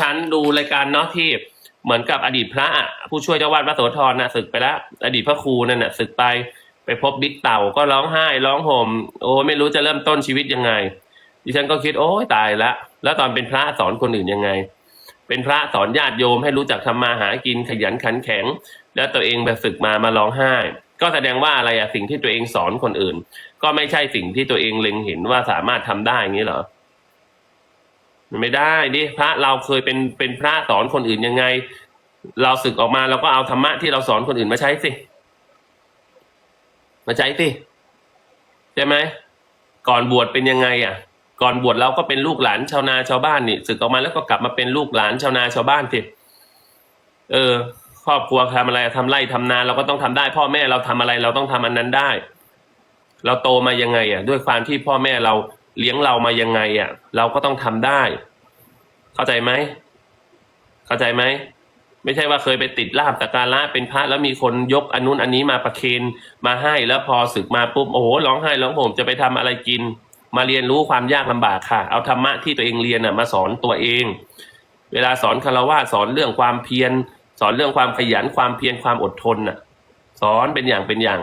ฉันดูรายการเนาะที่เหมือนกับอดีตพระอะผู้ช่วยเจ้าวาดวัดโสธรนะศึกไปแล้วอดีตพระครูนั่นน่ะศึกไปไปพบบิ๊กเต่าก็ร้องไห้ร้องห่มโอ้ไม่รู้จะเริ่มต้นชีวิตยังไง ดิฉันก็คิดโอ้ยตายละแล้วตอนเป็นพระสอนคนอื่นยังไง เป็นพระสอนญาติโยมให้รู้จักทำมาหากินขยันขันแข็ง แล้วตัวเองไปศึกมามาร้องไห้ ก็แสดงว่าอะไรอะสิ่งที่ตัวเองสอนคนอื่น ก็ไม่ใช่สิ่งที่ตัวเองเล็งเห็นว่าสามารถทำได้อย่างนี้เหรอ ไม่ได้ดิพระเราเคยเป็นเป็นพระสอนคนอื่นยังไง เราศึกออกมาเราก็เอาธรรมะที่เราสอนคนอื่นมาใช้สิ มาใช้สิใช่ไหมก่อนบวชเป็นยังไง อะ ก่อนบวชเราก็เป็นลูกหลานชาวนาชาวบ้านนี่ศึกออกมาแล้วก็กลับมาเป็นลูกหลานชาวนาชาวบ้านสิเออครอบครัวทำอะไรทำไร่ทำนาเราก็ต้องทำได้ พ่อแม่เราทำอะไรเราต้องทำอันนั้นได้ เราโตมายังไงอะ ด้วยความที่พ่อแม่เรา เลี้ยงเรามายังไงอะ เราก็ต้องทำได้ เข้าใจไหมเข้าใจไหมไม่ใช่ว่าเคยไปติดลาบสักการะเป็นพระแล้วมีคนยกอันนู้นอันนี้มาประเคนมาให้แล้วพอศึกมาปุ๊บโอ้โหร้องไห้ร้องห่มจะไปทำอะไรกิน มาเรียนรู้ความยากลำบากค่ะ เอาธรรมะที่ตัวเองเรียนน่ะมาสอนตัวเอง เวลาสอนคารวะสอนเรื่องความเพียร สอนเรื่องความขยันความเพียรความอดทนน่ะ สอนเป็นอย่างเป็นอย่าง